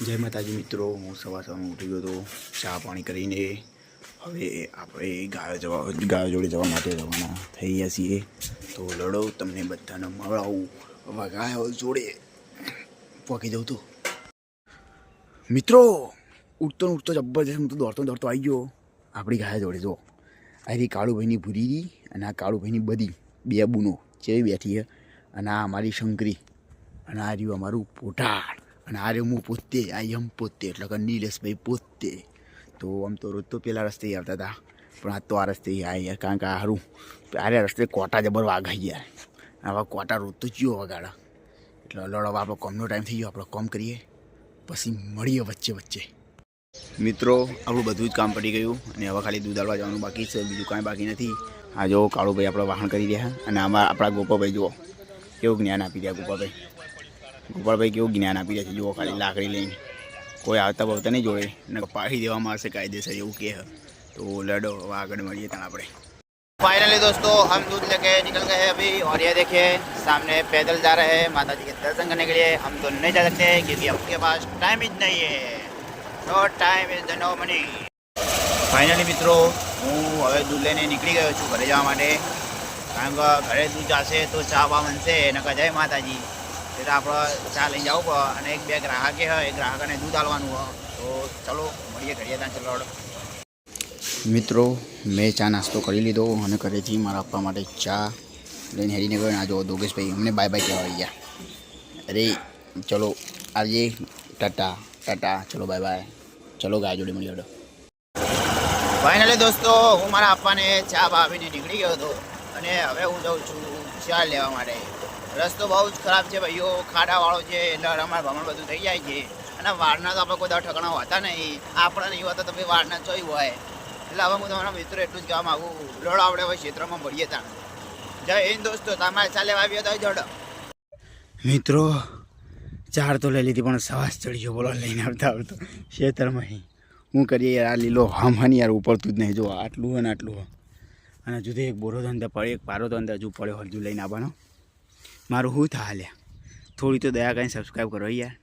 જય માતાજી મિત્રો, હું સવાર સવારમાં ઉઠી ગયો હતો ચા પાણી કરીને હવે આપણે ગાયો જવા, ગાયો જોડે જવા માટે રવાના થઈ ગયા છીએ. તો લડો, તમને બધાને મળાવું. હવે ગાયો જોડે પહોંચી જાઉં તો. મિત્રો, ઉઠતો ને ઉઠતો જબરજસ્ત હું તો દોડતો દોડતો આવી ગયો. આપણી ગાયો જોડે જો. આ રહી કાળુભાઈની ભૂરીરી અને આ કાળુભાઈની બધી બે બુનો જે બેઠી છે. અને આ અમારી શંકરી અને આ રહ્યું અમારું પોટાળ અને આ રહ્યું હું પોતે, આ એમ પોતે, એટલે કે નીલેશભાઈ પોતે. તો આમ તો રોજ તો પેલા રસ્તે આવતા હતા, પણ આ તો આ રસ્તે આ યાર, કારણ કે હારું, આરે રસ્તે કોટા જબર વાઘા યાર. આવા કોટા રોજ તો ચિયો વગાડા. એટલે લડવા આપણો કોમનો ટાઈમ થઈ ગયો, આપણે કોમ કરીએ, પછી મળીએ વચ્ચે વચ્ચે. મિત્રો, આપણું બધું જ કામ પડી ગયું, અને હવે ખાલી દૂધ આલવા જવાનું બાકી છે, બીજું કાંઈ બાકી નથી. આ જો કાળુભાઈ આપણે વાહન કરી રહ્યા, અને આમાં આપણા ગોપાભાઈ જુઓ, કેવું જ્ઞાન આપી રહ્યા ગોપાભાઈ ગોપાલભાઈ કેવું જ્ઞાન આપી રહ્યા છે જુઓ ખાલી લાકડી લઈને કોઈ આવતા બવતા નહીં જોડે ને પાડી દેવામાં આવશે કાયદેસર એવું કહે તો લડો હવે આગળ મળીએ ત્યાં આપણે फाइनली दोस्तों हम दूध लेके निकल गए हैं अभी और ये देखिए सामने पैदल जा रहे हैं माता जी के दर्शन करने के लिए हम तो नहीं जा सकते क्योंकि हमके पास टाइम ही नहीं है no time is no money finally મિત્રો હું હવે દૂધ લઈને નીકળી ગયો છું ઘરે જવા માટે કારણ કે ઘરે દૂધ જશે તો ચા બા બનશે નકર જય માતાજી એટલે આપણે ચા લઈને જવું પડે અને એક બે ગ્રાહકે હોય એ ગ્રાહકને દૂધ આલવાનું હોય તો ચલો મળીએ ઘડીએ ત્યાં ચલો. મિત્રો મેં ચા નાસ્તો કરી લીધો અને ઘરેથી મારા આપવા માટે ચા લઈને હેરીને ગયો આ જો દોગેશભાઈ અમને બાય બાય કહેવા ગયા. અરે ચલો આજે ટાટા ટાટા ચલો બાય બાય ચલો ગાય જોડે મળી હડો ફાઇનલી દોસ્તો હું મારા આપવાને ચા ભાવીને નીકળી ગયો હતો અને હવે હું જાઉં છું ચા લેવા માટે. રસ્તો બહુ જ ખરાબ છે ભાઈઓ, ખાડાવાળો છે, એટલે અમારા ભમણ બધું થઈ જાય છે. અને વારના તો આપણે કોઈ દાડો ઠકણા હોતા નહીં. આપણા નહીં હોતા તો ભાઈ વારના ચોઈ હોય. એટલે હવે હું તમારા મિત્રો એટલું જ કહેવા માગું લોડ આપણે હવે ક્ષેત્રમાં મળીએ ત્યાં જય હિન્દ દોસ્તો, તમારે ચાલે આવ્યો તો જોડો મિત્રો, ચાર તો લઈ લીધી, પણ સવાસ ચડી ગયો બોલો, લઈને આવતા આવતો ખેતરમાં હું. કરીએ યાર, આ લીલો હમ હન યાર, ઉપરતું જ નહીં. જો, આટલું હોય ને આટલું. અને જુદે એક બોરો અંદર પડે એક પારો તો અંદર હજુ પડ્યો, હજુ લઈને આવવાનો. મારું થાય હાલ્યા થોડી તો દયા કરીને સબસ્ક્રાઈબ કરો યાર.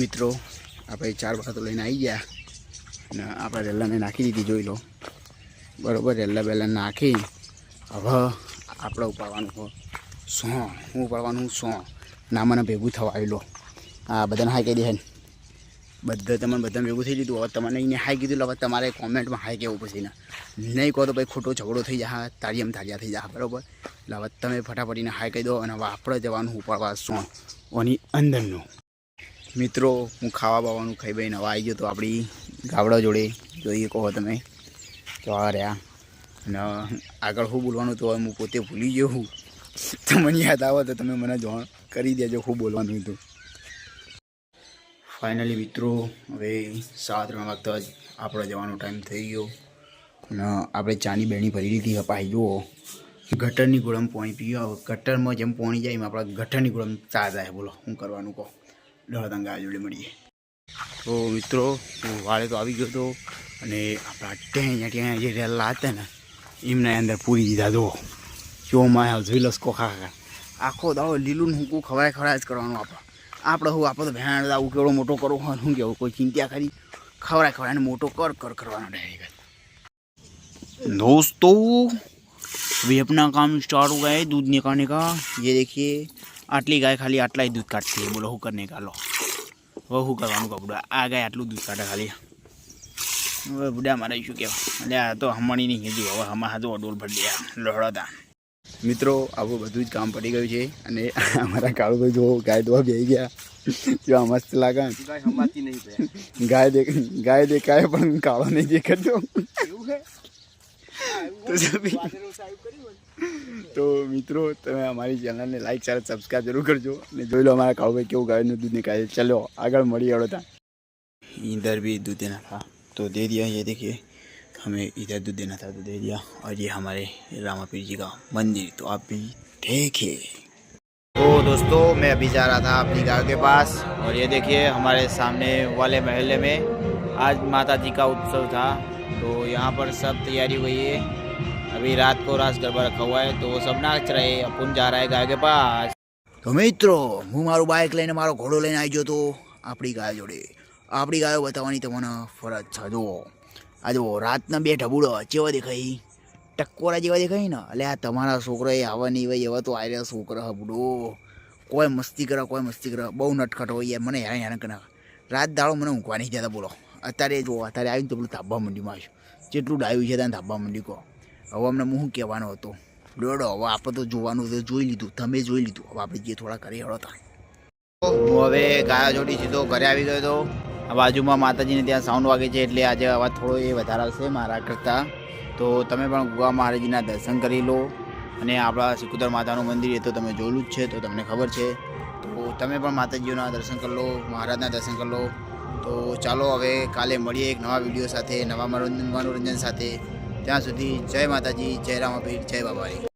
મિત્રો આપણે ચાર બાર તો લઈને આવી ગયા. અને આપણે રેલાને નાખી દીધી, જોઈ લો. બરાબર રેલા બેલા નાખી. હવે આપણે ઉપાડવાનું સો હું. ઉપાડવાનું સો નામાને ભેગું થવા આવી લો હા બધાને હા કહી દે બધા તમને બધાને ભેગું થઈ દીધું હવે તમને એને હાઈ કીધું હવે તમારે કોમેન્ટમાં હાઈ કહેવું પછી ને. નહીં કહો તો ભાઈ ખોટો ઝઘડો થઈ જાય તાળીએમ તારીયા થઈ જાય બરાબર? એટલે હવે તમે ફટાફટીને હાઈ કહી દો અને હવે આપણે જવાનું ઉપાડવા સોણ ઓની અંદરનું. મિત્રો, હું ખાવા બાવાનું ખાઈ ભાઈ નવા આવી ગયો તો આપણી ગાવડા જોડે. જોઈએ, કહો તમે આ રહ્યા. અને આગળ શું બોલવાનું તો હું પોતે ભૂલી ગયો હું. તમને યાદ આવે તો તમે મને જાણ કરી દેજો શું બોલવાનું હતું ફાઇનલી મિત્રો, હવે સાત ત્રણ વાગતા જ આપણે જવાનો ટાઈમ થઈ ગયો. અને આપણે ચાની બેણી ભરી લીધી અપાઈ જુઓ. ગટરની ગોળમ પાણી પીઓ ગટરમાં જેમ પાણી જાય એમ આપણા ગટરની ગોળમ ચા જાય. બોલો, શું કરવાનું કહો? આ જોડે મળીએ. તો મિત્રો, હું વાળે તો આવી ગયો હતો અને આપણા ટેણ ત્યાં જે રહેલા હતા ને, એમને અંદર પૂરી દીધા. જો જો માયા જોઈ લસકો ખા આખો દાવો લીલું હુંકું ખવાય ખવડાય જ કરવાનું આપણે. આપણે હું આપણે તો ભેણ આવું કેવડો મોટો કરવો હોય શું કેવું કોઈ ચિંતા કરી ખવડાય ખવડાય મોટો કર કર કરવાનો ડાયરેક્ટ दोस्तों अभी अपना काम स्टार्ट हो गया है दूध निकालने का ये देखिए आटली गाय खाली आटला ही दूध काटती है बोलो हु करने का लो वो हु કરવાનું કપડા આ ગાય આટલું દૂધ કાઢે ખાલી હવે બુડા મારે શું કહેવાય એટલે આ તો હમણી નહીં કીધું હવે હમણાં હાથો ડોલ ભરી દે લહડતા મિત્રો આવું બધું જ કામ પડી ગયું છે અને અમારા કાળુભાઈ જો ગાય દોવા બેસી ગયા જો મસ્ત લાગે ને. ગાય હમાતી નહીં ભાઈ ગાય દેખ ગાય દેખાય પણ કાળો નહીં દેખાતો એવું છે તો સભી તો મિત્રો તમે અમારી ચેનલને લાઈક શેર સબસ્ક્રાઈબ જરૂર કરજો અને જોઈ લો અમારા કાળુભાઈ કેવું ગાયનું દૂધ નિકાલે ચલો આગળ મળી હળો તા इधर भी दूध देना था तो दे दिया ये देखिए हमें इधर दूध देना था तो दे दिया और ये हमारे रामापीर जी का मंदिर तो आप भी देखिए तो दोस्तों मैं अभी जा रहा था अपनी गाय के पास और ये देखिए हमारे सामने वाले महल्ले में आज माता जी का उत्सव था तो यहाँ पर सब तैयारी हुई है अभी रात को रास गरबा रखा हुआ है तो वो सब नाच रहे हैं अपन जा रहा है गाय के पास તો મિત્રો હું મારું બાઇક લઈને મારો ઘોડો લઈને આવી ગયો તો આપણી ગાયો જોડે આપણી ગાયો બતાવવાની તમને ફરજ છે જુઓ આ જો રાતના બે ઢબુડો ચેવા દેખાય. ટકોરા જેવા દેખાય ને. એટલે આ તમારા છોકરા એ આવા નહીં હોય, એવા તો આર્યા છોકરા હબડો. કોઈ મસ્તી કરે, કોઈ મસ્તી કરે. બહુ નટખટ હોય યાર, મને હેરાન હેરાન કરે રાત દાડો મને ઊંઘવા નહીં જતા બોલો. અત્યારે જો, અત્યારે આવીને તો પેલું ધાબા મંડીમાં આવ્યું જેટલું ડાયું છે ત્યાં ધાબા મંડી કહો. હવે અમને હું કહેવાનો હતો? દોડો હવે આપણે તો જોવાનું તો જોઈ લીધું. તમે જોઈ લીધું. હવે આપણે જે થોડા કરી હળો હું હવે ગાયા જોડી સીધો ઘરે આવી ગયો હતો. બાજુમાં માતાજીને ત્યાં સાઉન્ડ વાગે છે એટલે આજે અવાજ થોડો એ વધારે આવશે મારા કરતાં. તો તમે પણ ગુવા મહારાજીના દર્શન કરી લો અને આપણા સિકુદર માતાનું મંદિર એ તો તમે જોયેલું જ છે, તો તમને ખબર છે. તો તમે પણ માતાજીઓના દર્શન કરી લો, મહારાજના દર્શન કરી લો. તો ચાલો હવે કાલે મળીએ એક નવા વીડિયો સાથે, નવા મનોરંજન મનોરંજન સાથે. ત્યાં સુધી જય માતાજી, જય રામાપીર જય બાબારી.